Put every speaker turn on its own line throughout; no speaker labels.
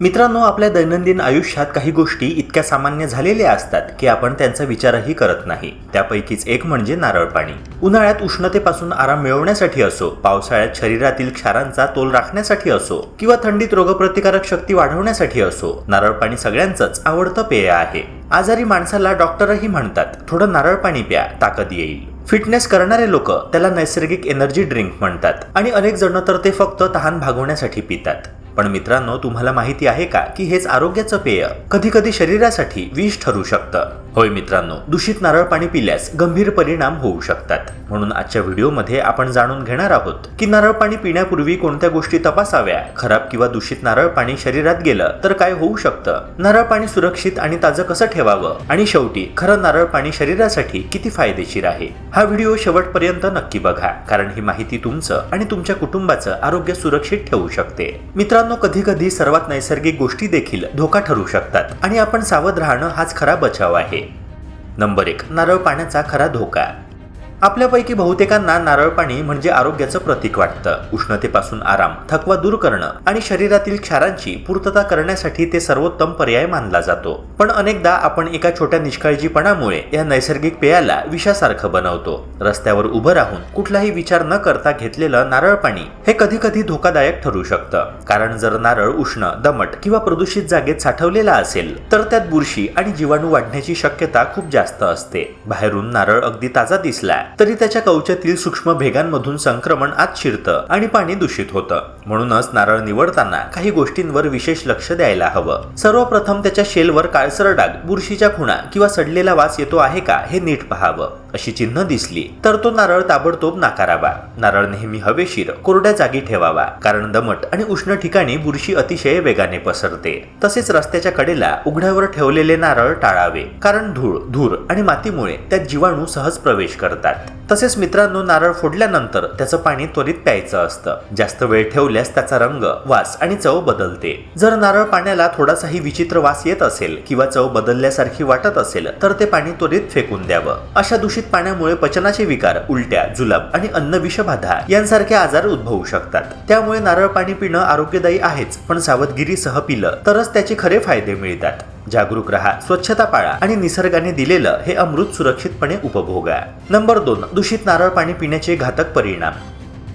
मित्रांनो आपल्या दैनंदिन आयुष्यात काही गोष्टी इतक्या सामान्य झालेल्या असतात की आपण त्यांचा विचारही करत नाही. त्यापैकीच एक म्हणजे नारळ पाणी. उन्हाळ्यात उष्णतेपासून आराम मिळवण्यासाठी असो पावसाळ्यात शरीरातील क्षारांचा तोल राखण्यासाठी असो किंवा थंडीत रोगप्रतिकारक शक्ती वाढवण्यासाठी असो नारळ पाणी सगळ्यांचंच आवडतं पेय आहे. आजारी माणसाला डॉक्टरही म्हणतात थोडं नारळ पाणी प्या ताकद येईल. फिटनेस करणारे लोक त्याला नैसर्गिक एनर्जी ड्रिंक म्हणतात आणि अनेक जण तर ते फक्त तहान भागवण्यासाठी पितात. पण मित्रांनो तुम्हाला माहिती आहे का की हेच आरोग्याचं पेय कधी कधी शरीरासाठी विष ठरू शकतं. होय मित्रांनो दूषित नारळ पाणी पिल्यास गंभीर परिणाम होऊ शकतात. म्हणून आजच्या व्हिडिओमध्ये आपण जाणून घेणार आहोत की नारळ पाणी पिण्यापूर्वी कोणत्या गोष्टी तपासाव्या? खराब किंवा दूषित नारळ पाणी शरीरात गेलं तर काय होऊ शकतं? नारळ पाणी सुरक्षित आणि ताजं कसं ठेवावं? आणि शेवटी खरं नारळ पाणी शरीरासाठी किती फायदेशीर आहे? हा व्हिडिओ शेवटपर्यंत नक्की बघा कारण ही माहिती तुमचं आणि तुमच्या कुटुंबाचं आरोग्य सुरक्षित ठेवू शकते. मित्रांनो कधी कधी सर्वात नैसर्गिक गोष्टी देखील धोका ठरू शकतात. आणि आपण सावध राहणं हाच खरा बचाव आहे. नंबर एक नारळ पाण्याचा खरा धोका. आपल्यापैकी बहुतेकांना नारळ पाणी म्हणजे आरोग्याचं प्रतीक वाटतं. उष्णतेपासून आराम थकवा दूर करणं आणि शरीरातील क्षारांची पूर्तता करण्यासाठी ते सर्वोत्तम पर्याय मानला जातो. पण अनेकदा आपण एका छोट्या निष्काळजीपणामुळे या नैसर्गिक पेयाला विषासारखं बनवतो. रस्त्यावर उभं राहून कुठलाही विचार न करता घेतलेलं नारळ पाणी हे कधी कधी धोकादायक ठरू शकतं. कारण जर नारळ उष्ण दमट किंवा प्रदूषित जागेत साठवलेला असेल तर त्यात बुरशी आणि जीवाणू वाढण्याची शक्यता खूप जास्त असते. बाहेरून नारळ अगदी ताजा दिसला तरी त्याच्या कवचातील सूक्ष्म भेगांमधून संक्रमण आत शिरतं आणि पाणी दूषित होतं. म्हणूनच नारळ निवडताना काही गोष्टींवर विशेष लक्ष द्यायला हवं. सर्वप्रथम त्याच्या शेलवर काळसर डाग बुरशीच्या खुणा किंवा सडलेला वास येतो आहे का हे नीट पहावं. अशी चिन्ह दिसली. तर तो नारळ ताबडतोब नाकारावा. नारळ नेहमी हवेशीर कोरड्या जागी ठेवावा. कारण दमट आणि उष्ण ठिकाणी बुरशी अतिशय वेगाने पसरते. तसेच रस्त्याच्या कडेला उघड्यावर ठेवलेले नारळ टाळावे. कारण धूळ धूर आणि मातीमुळे त्यात जीवाणू सहज प्रवेश करतात. तसेच मित्रांनो नारळ फोडल्यानंतर त्याचं पाणी त्वरित प्यायचं असतं. जास्त वेळ ठेवल्यास त्याचा रंग वास आणि चव बदलते. जर नारळ पाण्याला थोडासाही विचित्र वास येत असेल किंवा चव बदलल्यासारखी वाटत असेल तर ते पाणी त्वरित फेकून द्यावं. अशा दूषित पाण्यामुळे पचनाचे विकार उलट्या जुलाब आणि अन्न विषबाधा यांसारखे आजार उद्भवू शकतात. त्यामुळे नारळ पाणी पिणं आरोग्यदायी आहेच पण सावधगिरीसह पिलं तरच त्याचे खरे फायदे मिळतात. जागरूक रहा स्वच्छता पाळा आणि निसर्गाने दिलेलं हे अमृत सुरक्षितपणे उपभोगा. नंबर दोन दूषित नारळ पाणी पिण्याचे घातक परिणाम.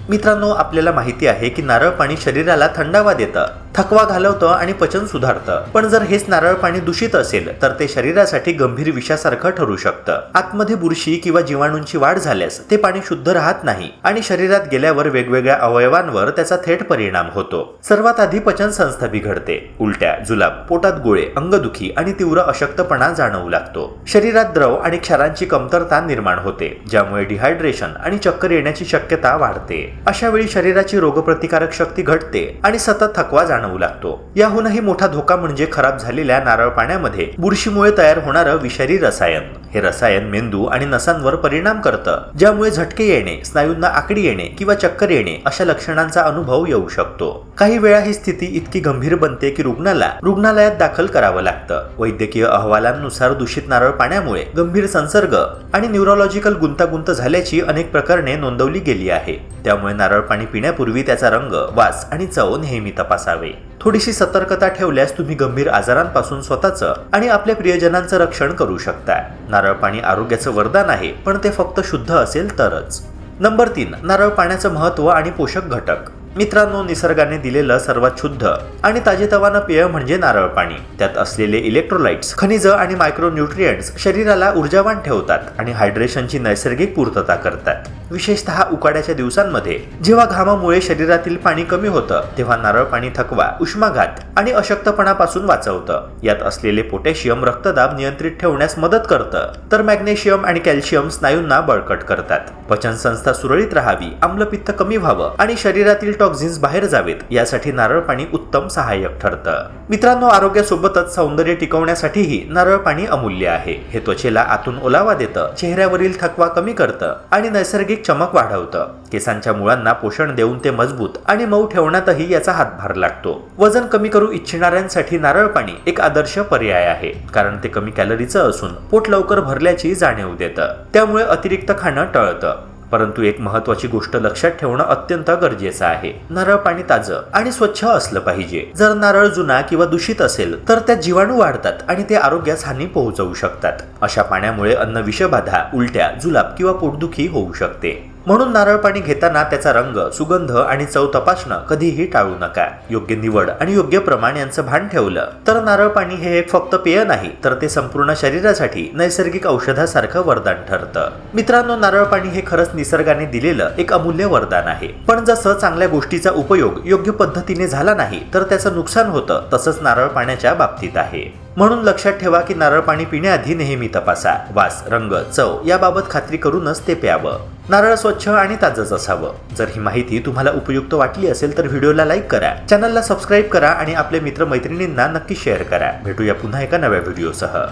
मित्रांनो आपल्याला माहिती आहे की नारळ पाणी शरीराला थंडावा देतं. थकवा घालवतं आणि पचन सुधारतं. पण जर हेच नारळ पाणी दूषित असेल तर ते शरीरासाठी गंभीर विषासारखं ठरू शकतं. आतमध्ये बुरशी किंवा जीवाणूंची वाढ झाल्यास ते पाणी शुद्ध राहत नाही आणि शरीरात गेल्यावर वेगवेगळ्या अवयवांवर त्याचा थेट परिणाम होतो. सर्वात आधी पचन संस्था बिघडते. उलट्या जुलाब पोटात गोळे अंगदुखी आणि तीव्र अशक्तपणा जाणवू लागतो. शरीरात द्रव आणि क्षारांची कमतरता निर्माण होते ज्यामुळे डिहायड्रेशन आणि चक्कर येण्याची शक्यता वाढते. अशा वेळी शरीराची रोगप्रतिकारक शक्ती घटते आणि सतत थकवा जाणवू लागतो. याहूनही मोठा धोका म्हणजे खराब झालेल्या नारळ पाण्यामध्ये बुरशीमुळे तयार होणारं विषारी रसायन. हे रसायन मेंदू आणि नसांवर परिणाम करतं ज्यामुळे झटके येणे स्नायूंना आकडी येणे किंवा चक्कर येणे अशा लक्षणांचा अनुभव येऊ शकतो. काही वेळा ही स्थिती इतकी गंभीर बनते की रुग्णाला रुग्णालयात दाखल करावं लागतं. वैद्यकीय अहवालांनुसार दूषित नारळ पाण्यामुळे गंभीर संसर्ग आणि न्यूरोलॉजिकल गुंतागुंत झाल्याची अनेक प्रकरणे नोंदवली गेली आहे. त्यामुळे नारळ पाणी पिण्यापूर्वी त्याचा रंग वास आणि चव नेहमी तपासावे. थोडीशी सतर्कता ठेवल्यास तुम्ही गंभीर आजारांपासून स्वतःचं आणि आपल्या प्रियजनांचं रक्षण करू शकता नारळ पाणी आरोग्याचं वरदान आहे पण ते फक्त शुद्ध असेल तरच. नंबर तीन नारळ पाण्याचं महत्त्व आणि पोषक घटक. मित्रांनो निसर्गाने दिलेलं सर्वात शुद्ध आणि ताजेतवानं पेय म्हणजे नारळ पाणी. त्यात असलेले इलेक्ट्रोलाइट्स खनिज आणि मायक्रोन्यूट्रियंट्स शरीराला ऊर्जावान ठेवतात आणि हायड्रेशनची नैसर्गिक पूर्तता करतात. विशेषतः उकाड्याच्या दिवसांमध्ये. जेव्हा घामामुळे शरीरातील पाणी कमी होतं तेव्हा नारळ पाणी थकवा उष्माघात आणि अशक्तपणापासून वाचवतं. यात असलेले पोटॅशियम रक्तदाब नियंत्रित ठेवण्यास मदत करतं. तर मॅग्नेशियम आणि कॅल्शियम स्नायूंना बळकट करतात. पचन संस्था सुरळीत राहावी आम्लपित्त कमी व्हावं आणि शरीरातील टॉक्झिन्स बाहेर जावेत यासाठी नारळ पाणी उत्तम सहाय्यक ठरतं. मित्रांनो आरोग्यासोबतच सौंदर्य टिकवण्यासाठीही नारळ पाणी अमूल्य आहे. हे त्वचेला आतून ओलावा देतं चेहऱ्यावरील थकवा कमी करतं आणि नैसर्गिक चमक वाढवतं. केसांच्या मुळांना पोषण देऊन ते मजबूत आणि मऊ ठेवण्यातही याचा हातभार लागतो. वजन कमी करू इच्छिणाऱ्यांसाठी नारळ पाणी एक आदर्श पर्याय आहे. कारण ते कमी कॅलरीचं असून पोट लवकर भरल्याची जाणीव देतं. त्यामुळे अतिरिक्त खाणं टळतं. परंतु एक महत्वाची गोष्ट लक्षात ठेवणं अत्यंत गरजेचं आहे. नारळ पाणी ताजं आणि स्वच्छ असलं पाहिजे. जर नारळ जुना किंवा दूषित असेल तर त्यात जीवाणू वाढतात आणि ते आरोग्यास हानी पोहोचवू शकतात. अशा पाण्यामुळे अन्न विषबाधा उलट्या जुलाब किंवा पोटदुखी होऊ शकते. म्हणून नारळ पाणी घेताना त्याचा रंग सुगंध आणि चव तपासणं कधीही टाळू नका. योग्य निवड आणि योग्य प्रमाण यांचं भान ठेवलं. तर नारळ पाणी हे एक फक्त पेय नाही तर ते संपूर्ण शरीरासाठी नैसर्गिक औषधासारखं वरदान ठरतं. मित्रांनो नारळ पाणी हे खरंच निसर्गाने दिलेलं एक अमूल्य वरदान आहे. पण जसं चांगल्या गोष्टीचा उपयोग योग्य पद्धतीने झाला नाही तर त्याचं नुकसान होतं तसंच नारळ पाण्याच्या बाबतीत आहे. म्हणून लक्षात ठेवा की नारळ पाणी पिण्याआधी नेहमी तपासा. वास रंग चव याबाबत खात्री करूनच ते प्यावं. नारळ स्वच्छ आणि ताजंच असावं. जर ही माहिती तुम्हाला उपयुक्त वाटली असेल तर व्हिडिओला लाईक करा. चॅनलला सबस्क्राईब करा आणि आपल्या मित्रमैत्रिणींना नक्की शेअर करा. भेटूया पुन्हा एका नव्या व्हिडिओसह.